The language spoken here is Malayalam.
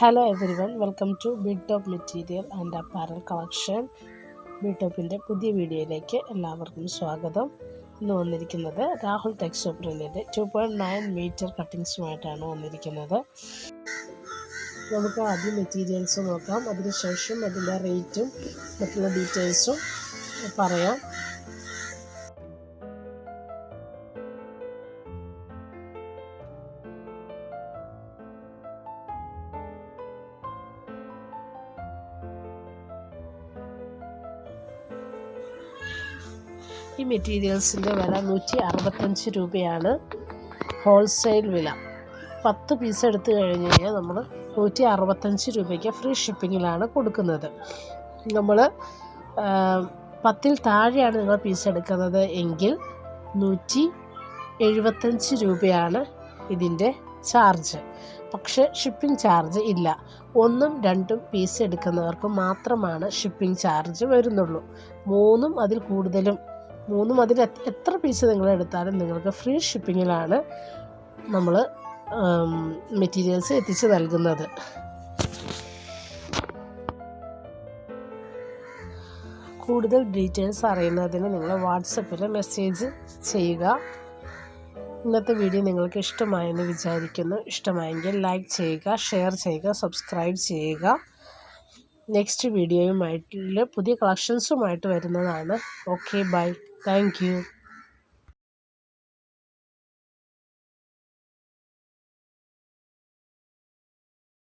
Hello everyone welcome to bid top material and apparel collection bid ടോപ്പിന്റെ പുതിയ വീഡിയോയിലേക്ക് എല്ലാവർക്കും സ്വാഗതം. ഇന്ന് വന്നിരിക്കുന്നത് രാഹുൽ ടെക്സോ പ്രിന്റിന്റെ ടു പോയിന്റ് നയൻ മീറ്റർ കട്ടിങ്സുമായിട്ടാണ് വന്നിരിക്കുന്നത്. നമുക്ക് ആദ്യം മെറ്റീരിയൽസ് നോക്കാം. അതിനുശേഷം അതിന്റെ റേറ്റും മറ്റുള്ള ഡീറ്റെയിൽസും പറയാം. ഈ മെറ്റീരിയൽസിന്റെ വില നൂറ്റി അറുപത്തഞ്ച് രൂപയാണ്. ഹോൾസെയിൽ വില. പത്ത് പീസ് എടുത്ത് കഴിഞ്ഞ് കഴിഞ്ഞാൽ നമ്മൾ നൂറ്റി അറുപത്തഞ്ച് രൂപയ്ക്ക് ഫ്രീ ഷിപ്പിങ്ങിലാണ് കൊടുക്കുന്നത്. നമ്മൾ പത്തിൽ താഴെയാണ് നിങ്ങൾ പീസ് എടുക്കുന്നത് എങ്കിൽ നൂറ്റി എഴുപത്തഞ്ച് രൂപയാണ് ഇതിന്റെ ചാർജ് പക്ഷേ ഷിപ്പിംഗ് ചാർജ് ഇല്ല. ഒന്നും രണ്ടും പീസ് എടുക്കുന്നവർക്ക് മാത്രമാണ് ഷിപ്പിംഗ് ചാർജ് വരുന്നുള്ളൂ. മൂന്നും അതിൽ കൂടുതലും മൂന്നും അതിൽ എത്ര പീസ് നിങ്ങൾ എടുത്താലും നിങ്ങൾക്ക് ഫ്രീ ഷിപ്പിങ്ങിലാണ് നമ്മൾ മെറ്റീരിയൽസ് എത്തിച്ച് നൽകുന്നത്. കൂടുതൽ ഡീറ്റെയിൽസ് അറിയുന്നതിന് നിങ്ങൾ വാട്സപ്പിൽ മെസ്സേജ് ചെയ്യുക. ഇന്നത്തെ വീഡിയോ നിങ്ങൾക്ക് ഇഷ്ടമായെന്ന് വിചാരിക്കുന്നു. ഇഷ്ടമായെങ്കിൽ ലൈക്ക് ചെയ്യുക ഷെയർ ചെയ്യുക സബ്സ്ക്രൈബ് ചെയ്യുക. നെക്സ്റ്റ് വീഡിയോയുമായിട്ട് പുതിയ കളക്ഷൻസുമായിട്ട് വരുന്നതാണ്. Okay bye thank